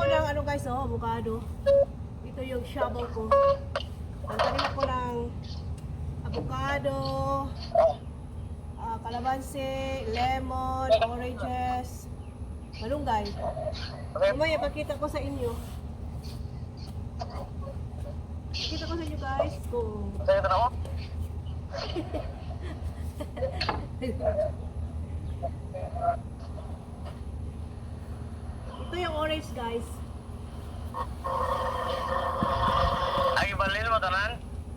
Ako ng ano guys, oh, avocado. Ito yung shovel ko. Nagtanim ako ng avocado, ah, kalamansi, lemon, oranges, malunggay. Mamaya pakita ko sa inyo. Pakita ko sa inyo guys kung Saya tahu. ito yung orange guys. Ay balin mo tanan.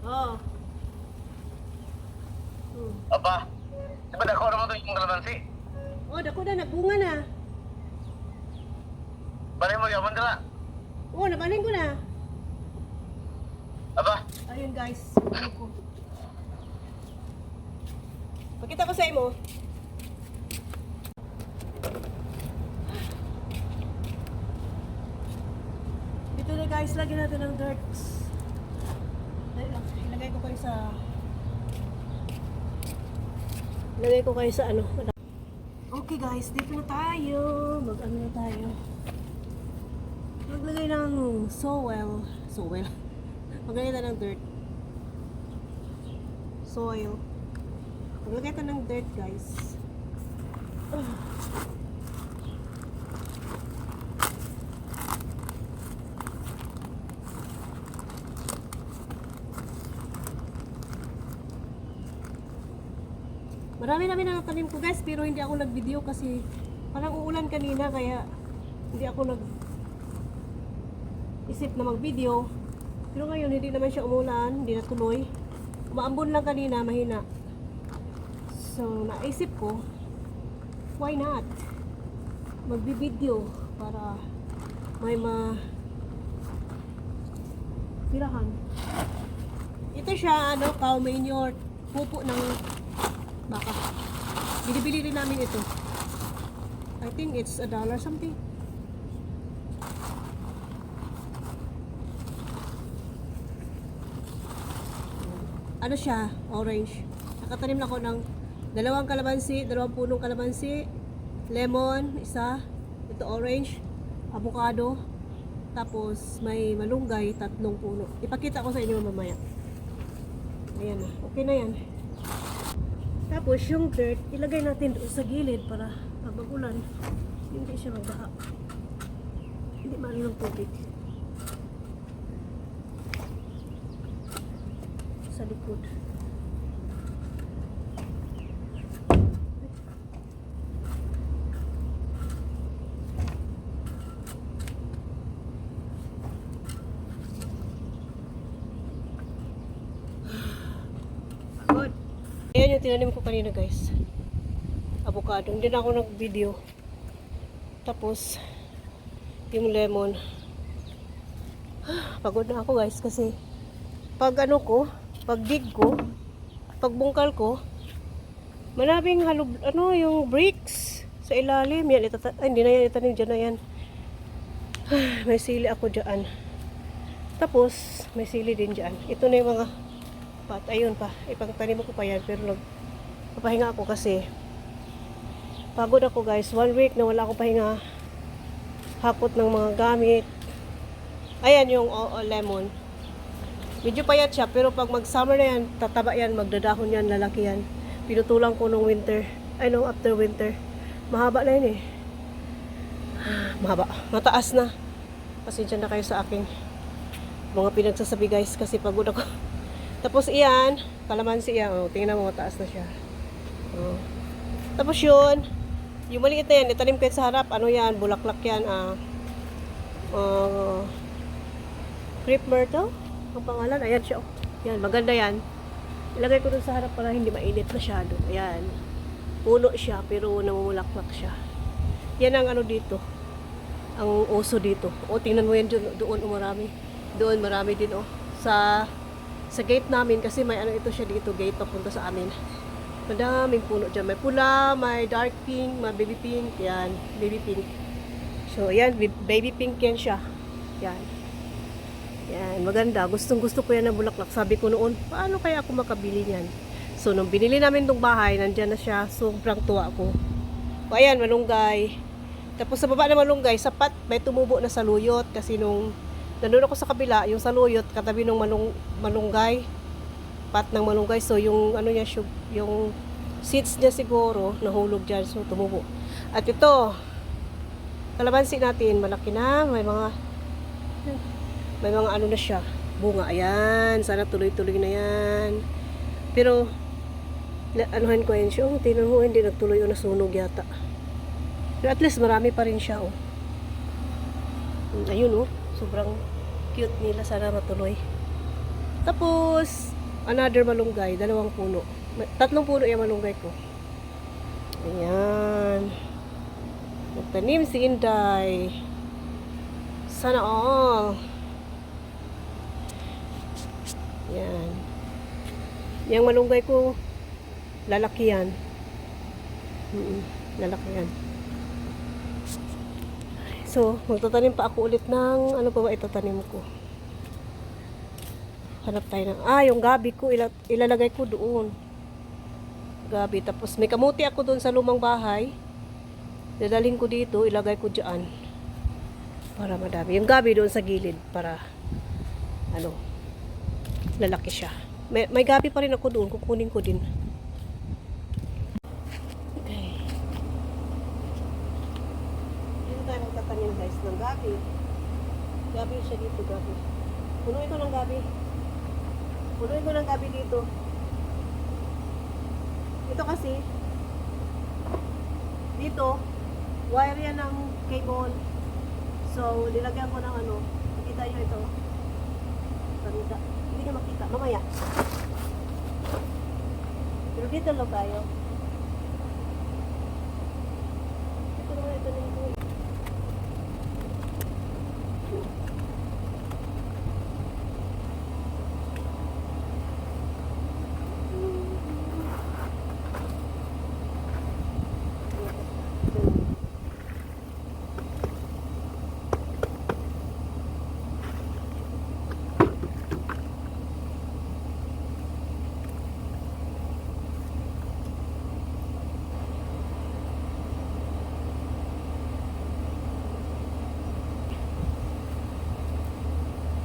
Oh. Hmm. Apa? Sebab aku orang tu yung kalamansi. Oh, dako na nagbunga na. Balin mo yaman dala. Oh, nabalhin ko na. Apa? Ayun guys, ano ko. Pakita ko sa imo. Dito na guys, lagyan natin ng dirt. Ay, ah, Ilagay ko kayo sa... Ilagay ko kayo sa ano. Okay guys, dito na tayo. Mag-ano na tayo. Maglagay ng soil. Soil. Maglagay tayo ng dirt. Soil. Maglagay tayo ng dirt, guys. Ah. Marami namin na natanim ko guys, pero hindi ako nag-video kasi parang uulan kanina kaya hindi ako nag isip na mag-video. Pero ngayon, hindi naman siya umulan, hindi natuloy. Umaambon lang kanina, mahina. So, naisip ko, why not? Magbi-video para may ma tirahan. Ito siya, ano, cow manure, pupo ng baka. Binibili rin namin ito. I think it's a dollar something. ano siya, orange. Nakatanim na ako ng dalawang kalamansi, dalawang punong kalamansi, lemon, isa, ito orange, avocado, tapos may malunggay, tatlong puno. Ipakita ko sa inyo mamaya. Ayan na, okay na yan. Tapos yung dirt, ilagay natin doon sa gilid para pag magulan, hindi siya magbaha. Hindi maano ng tubig. sa likod. Tinanim ko kanina guys. Avocado. Hindi na ako nag-video. Tapos, yung lemon. Pagod na ako guys kasi pag ano ko, pag dig ko, pag bungkal ko, maraming halog, ano, yung bricks sa ilalim. Yan, itata ay, hindi na yan, itanim dyan na yan. may sili ako dyan. Tapos, may sili din dyan. Ito na yung mga pat. Ayun pa, ipagtanim ko pa yan. Pero papahinga ako kasi pagod ako guys. One week na wala akong pahinga. Hapot ng mga gamit. Ayan yung oh, oh, lemon. Medyo payat siya, pero pag mag-summer na yan, tataba yan, magdadahon yan, lalaki yan. Pinutulang ko nung winter, ay no, after winter. Mahaba na yun eh. Mahaba. Mataas na. Pasensya na kayo sa aking mga pinagsasabi guys, kasi pagod ako. Tapos iyan, kalamansi yan, oh, tingnan mo, mataas na siya. Oh. Tapos yun, yung maliit na yan, itanim ko sa harap, ano yan, bulaklak yan, ah, uh, crepe myrtle ang pangalan. Ayan siya. oh. Yan, maganda yan. Ilagay ko dun sa harap para hindi mainit masyado. Ayan. Puno siya, pero namumulaklak siya. Yan ang ano dito. Ang oso dito. O, tingnan mo yan dun, doon, oh, marami. Doon, marami din, oh. Sa, sa gate namin, kasi may ano ito siya dito, gate papunta sa amin. Madaming puno dyan. May pula, may dark pink, may baby pink. Yan, baby pink. So, yan, baby pink yan siya. Yan. Yan, maganda. Gustong gusto ko yan na bulaklak. Sabi ko noon, paano kaya ako makabili niyan? So, nung binili namin tong bahay, nandyan na siya. Sobrang tuwa ko. O ayan, malunggay. Tapos sa baba na malunggay, sapat may tumubo na saluyot kasi nung nandun ako sa kabila, yung saluyot katabi ng malung, malunggay, pat ng malunggay. So yung ano niya, yung seeds niya siguro nahulog diyan so tumubo. At ito, kalamansi natin, malaki na, may mga may mga ano na siya, bunga. Ayan, sana tuloy-tuloy na yan. Pero, na, anuhan ko yan siya, oh, tingnan mo, hindi nagtuloy o nasunog yata. Pero at least marami pa rin siya, oh. Ayun, oh, sobrang cute nila, sana matuloy. Tapos, another malunggay, dalawang puno. Tatlong puno yung malunggay ko. Ayan. Nagtanim si Inday. Sana all. Yan. Yung malunggay ko, lalaki yan. Mm, lalaki yan. So, magtatanim pa ako ulit ng, ano pa ba itatanim ko? Hanap tayo ng, ah, yung gabi ko, ila, ilalagay ko doon. Gabi. Tapos may kamuti ako doon sa lumang bahay. Dadaling ko dito, ilagay ko dyan. Para madami. Yung gabi doon sa gilid, para, ano, lalaki siya. May, may gabi pa rin ako doon, kukunin ko din. Okay. Dito tayo magtatanim guys ng gabi. Gabi siya dito, gabi. Punuin ko ng gabi. Punuin ko ng gabi dito. Ito kasi, dito, wire yan ng cable. So, nilagyan ko ng ano, nakita nyo ito. Panita. Hindi nyo makita. Mamaya. Pero dito lang tayo. Ito naman ito na ito.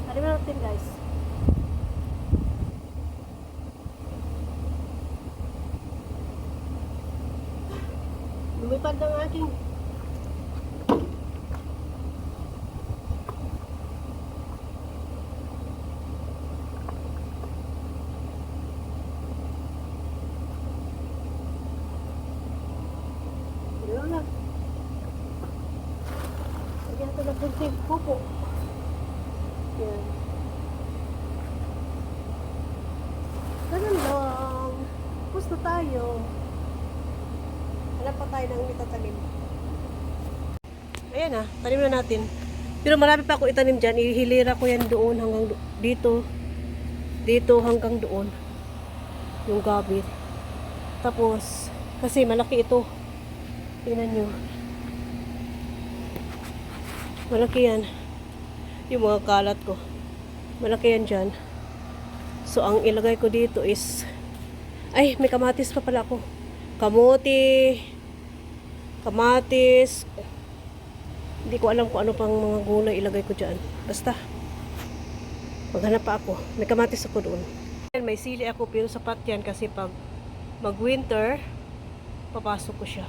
Ano na natin guys? Lumipad ng aking Ano na? Lagyan ko ng kunting pupo. Yan. Ganun lang. Tapos na tayo. Hanap pa tayo ng itatanim. Ayan na, tanim na natin. Pero marami pa ako itanim dyan. Ihilira ko yan doon hanggang do- dito. Dito hanggang doon. Yung gabi. Tapos, kasi malaki ito. Tingnan nyo. Malaki yan yung mga kalat ko. Malaki yan dyan. So, ang ilagay ko dito is, ay, may kamatis pa pala ako. Kamuti, kamatis, hindi ko alam kung ano pang mga gulay ilagay ko dyan. Basta, maghanap pa ako. May kamatis ako doon. May sili ako pero sapat yan kasi pag mag-winter, papasok ko siya.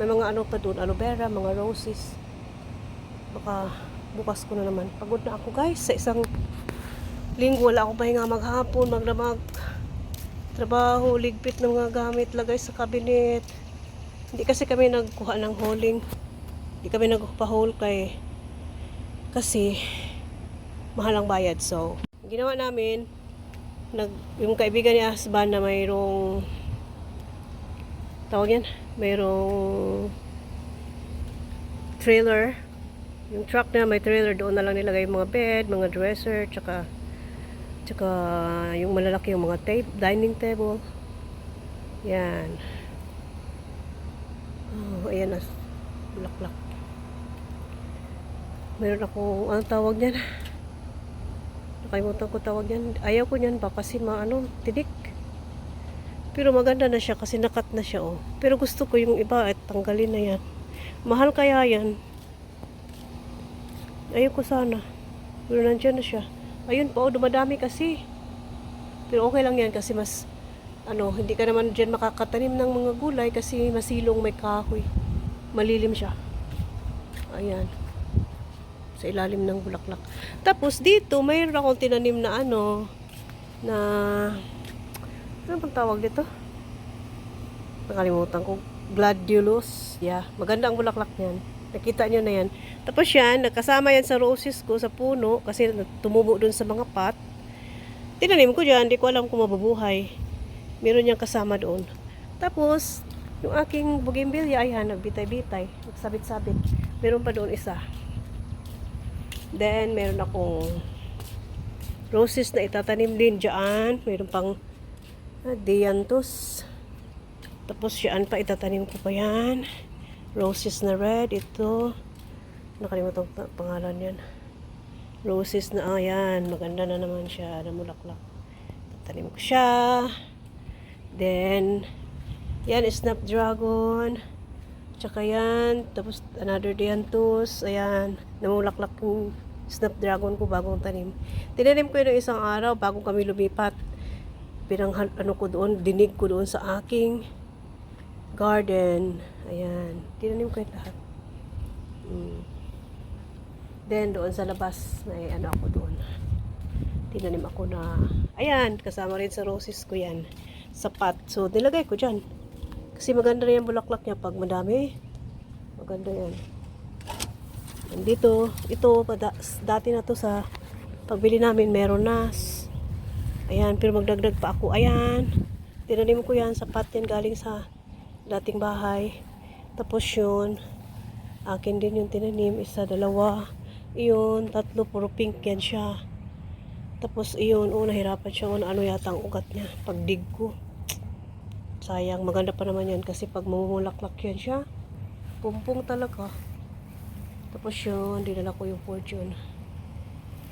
May mga ano pa doon, aloe vera, mga roses baka bukas ko na naman. Pagod na ako guys sa isang linggo. Wala akong pahinga maghapon, magdamag trabaho, ligpit ng mga gamit, lagay sa cabinet. Hindi kasi kami nagkuha ng hauling. Hindi kami nagpa-haul kay kasi mahal ang bayad. So, ginawa namin nag yung kaibigan ni Asban na mayroong tawag yan, mayroong trailer yung truck na may trailer doon na lang nilagay yung mga bed, mga dresser, tsaka tsaka yung malalaki yung mga tape, dining table. Yan. Oh, ayan na. Bulaklak. Meron akong, ano tawag niyan? Nakalimutan ko tawag yan. Ayaw ko niyan ba kasi maano, tinik. Pero maganda na siya kasi nakat na siya oh. Pero gusto ko yung iba at tanggalin na yan. Mahal kaya yan. Ayun ko sana. Pero nandiyan na siya. Ayun po, dumadami kasi. Pero okay lang yan kasi mas ano, hindi ka naman dyan makakatanim ng mga gulay kasi masilong may kahoy. Malilim siya. Ayan. Sa ilalim ng bulaklak. Tapos dito, mayroon akong tinanim na ano, na, ano bang tawag dito? Nakalimutan ko. Gladiolus. Yeah, maganda ang bulaklak niyan. Nakita nyo na yan. Tapos yan, nakasama yan sa roses ko sa puno kasi tumubo dun sa mga pot. Tinanim ko dyan, hindi ko alam kung mabubuhay. Meron niyang kasama doon. Tapos, yung aking bougainvillea, ayan, nagbitay-bitay. Nagsabit-sabit. Meron pa doon isa. Then, meron akong roses na itatanim din dyan. Meron pang ah, dianthus. Tapos, yan pa, itatanim ko pa yan. Roses na red, ito. Nakalimutan ko pa- pangalan yan. Roses na, ayan, maganda na naman siya, namulaklak. Tatanim ko siya. Then, yan, snapdragon. Tsaka yan, tapos another dianthus. Ayan, namulaklak yung snapdragon ko bagong tanim. Tinanim ko yun ng isang araw bago kami lumipat. Pinang ano ko doon, dinig ko doon sa aking garden. Ayan, tinanim ko yung lahat. Mm. Then, doon sa labas, may ano ako doon. Tinanim ako na, ayan, kasama rin sa roses ko yan. Sapat. So, nilagay ko dyan. Kasi maganda rin yung bulaklak niya pag madami. Maganda yan. Nandito, ito, pada, dati na to sa pagbili namin, meron na. Ayan, pero magdagdag pa ako. Ayan, tinanim ko yan, sapat yan galing sa dating bahay. Tapos yun, akin din yung tinanim, isa, dalawa, iyon, tatlo, puro pink yan siya. Tapos iyon, oh, nahirapan siya, ano, ano yata ang ugat niya, pagdig ko. Sayang, maganda pa naman yan kasi pag mamumulaklak yan siya, pumpong talaga. Tapos yun, dinala ko yung fortune.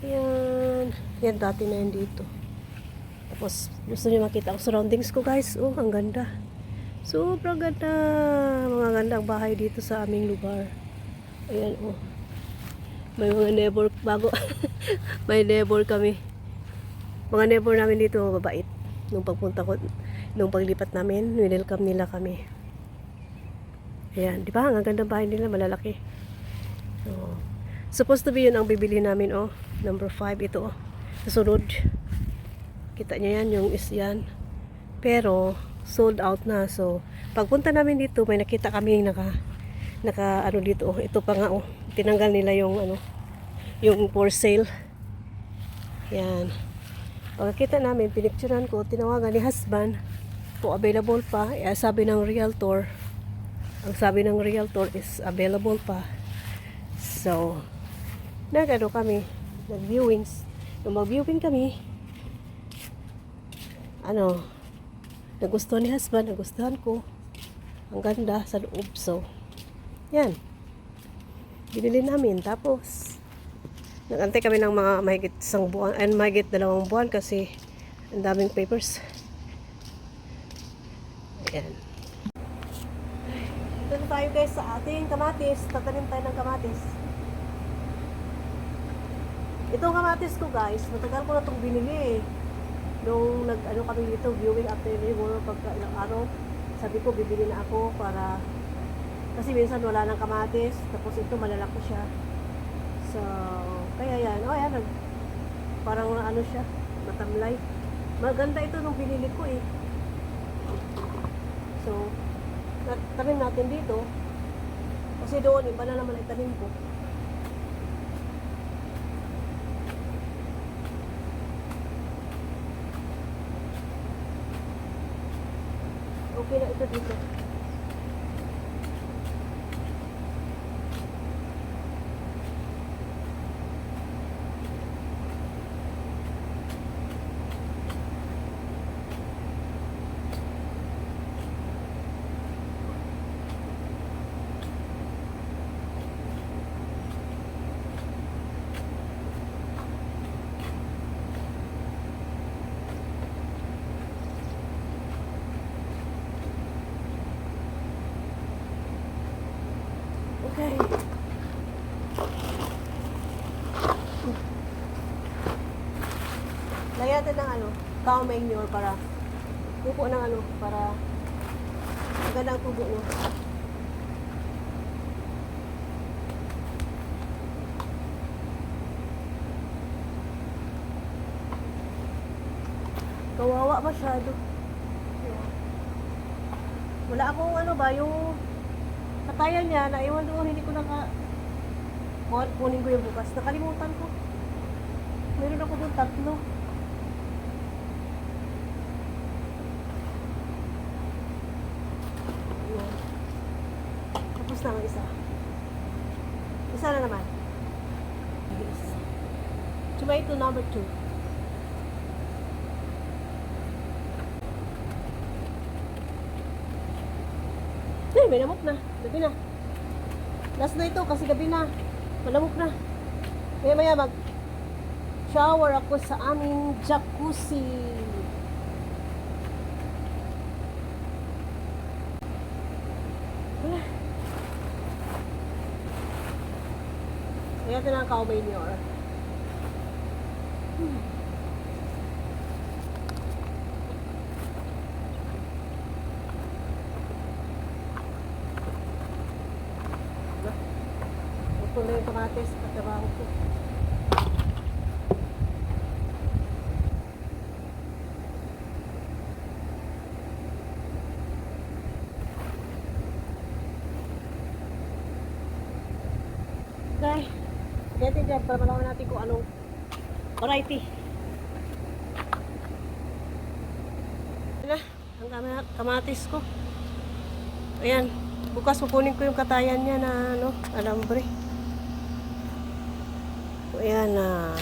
Yan, yan dati na yan dito. Tapos, gusto niyo makita ang surroundings ko guys. Oh, ang ganda. Sobrang ganda. Mga gandang bahay dito sa aming lugar. Ayan, oh. May mga neighbor, bago. May neighbor kami. Mga neighbor namin dito, mabait. Nung pagpunta ko, nung paglipat namin, welcome nila kami. Ayan, di ba? Ang gandang bahay nila, malalaki. Oh. Supposed to be yun ang bibili namin, oh. Number 5, ito, oh. Susunod. Kita niyo yan, yung is yan. Pero, sold out na. So, pagpunta namin dito, may nakita kami naka, naka, ano dito, oh. Ito pa nga, oh. Tinanggal nila yung, ano, yung for sale. Yan. Pagkakita namin, pinicturean ko, tinawagan ni husband kung available pa. Eh, sabi ng realtor, ang sabi ng realtor is available pa. So, nagano kami, nag-viewings. Nung mag-viewing kami, ano, nagustuhan ni husband, nagustuhan ko. Ang ganda sa loob. So, yan. Binili namin. Tapos, nagantay kami ng mga mahigit isang buwan, and mahigit dalawang buwan kasi ang daming papers. Ayan. Dito tayo guys sa ating kamatis. Tatanim tayo ng kamatis. Itong kamatis ko guys, matagal ko na itong binili eh. Nung nag ano kami dito, viewing after siguro pagka ilang araw, sabi ko bibili na ako para kasi minsan wala nang kamatis, tapos ito malalaki siya. So, kaya yan. Oh, yan. Parang ano siya, matamlay. Maganda ito nung binili ko eh. So, tanim natin dito. Kasi doon, iba na naman itanim ko. Okay na ito dito. Cow manure para pupo ng ano, para maganda ang tubo mo. Kawawa masyado. Wala akong ano ba, yung katayan niya, naiwan doon, hindi ko naka... Kunin ko yung bukas. Nakalimutan ko. Meron ako doon tatlo. Ayan. Tapos na ang isa. Isa na naman. Tomato number two. Ay, may lamok na. Gabi na. Last na ito kasi gabi na. Malamok na. Maya maya mag shower ako sa aming jacuzzi. Wala. Ito na ang kaumay niyo. Hmm. Ito na yung kamatis sa trabaho ko. Okay. Getting dyan para malaman natin kung anong variety. Wala. Ang kama- kamatis ko. Ayan. Bukas pupunin ko yung katayan niya na ano, alambre. Ayan na.